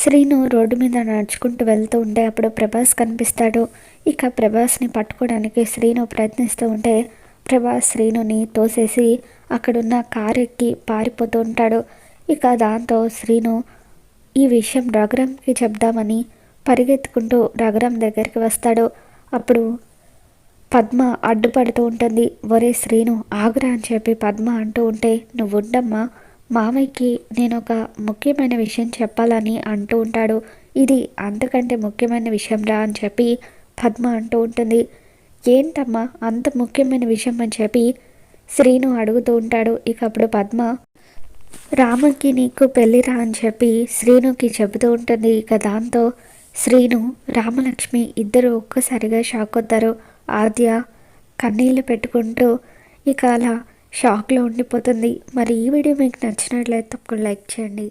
Srinu road మీద నడుచుకుంటూ వెళ్తూ ఉంటే అప్పుడు ప్రభాస్ కనిపిస్తాడు. ఇక ప్రభాస్ని పట్టుకోవడానికి శ్రీను ప్రయత్నిస్తూ ఉంటే ప్రభాస్ శ్రీనుని తోసేసి అక్కడున్న కారు ఎక్కి పారిపోతూ ఉంటాడు. ఇక దాంతో శ్రీను ఈ విషయం రఘురామ్కి చెప్దామని పరిగెత్తుకుంటూ రఘురామ్ దగ్గరికి వస్తాడు. అప్పుడు పద్మ అడ్డుపడుతూ ఉంటుంది. ఒరే శ్రీను ఆగురా అని చెప్పి పద్మ అంటూ ఉంటే నువ్వు ఉండమ్మా మామయ్యకి నేను ఒక ముఖ్యమైన విషయం చెప్పాలని అంటూ ఉంటాడు. ఇది అంతకంటే ముఖ్యమైన విషయం రా అని చెప్పి పద్మ అంటూ ఉంటుంది. ఏంటమ్మా అంత ముఖ్యమైన విషయం అని చెప్పి శ్రీను అడుగుతూ ఉంటాడు. ఇక అప్పుడు పద్మ రాముకి నీకు పెళ్ళిరా అని చెప్పి శ్రీనుకి చెబుతూ ఉంటుంది. ఇక దాంతో శ్రీను రామలక్ష్మి ఇద్దరు ఒక్కసారిగా షాక్ అవుతారు. ఆద్య కన్నీళ్ళు పెట్టుకుంటూ ఇక అలా షాక్లో ఉండిపోతుంది. మరి ఈ వీడియో మీకు నచ్చినట్లయితే తప్పకుండా లైక్ చేయండి.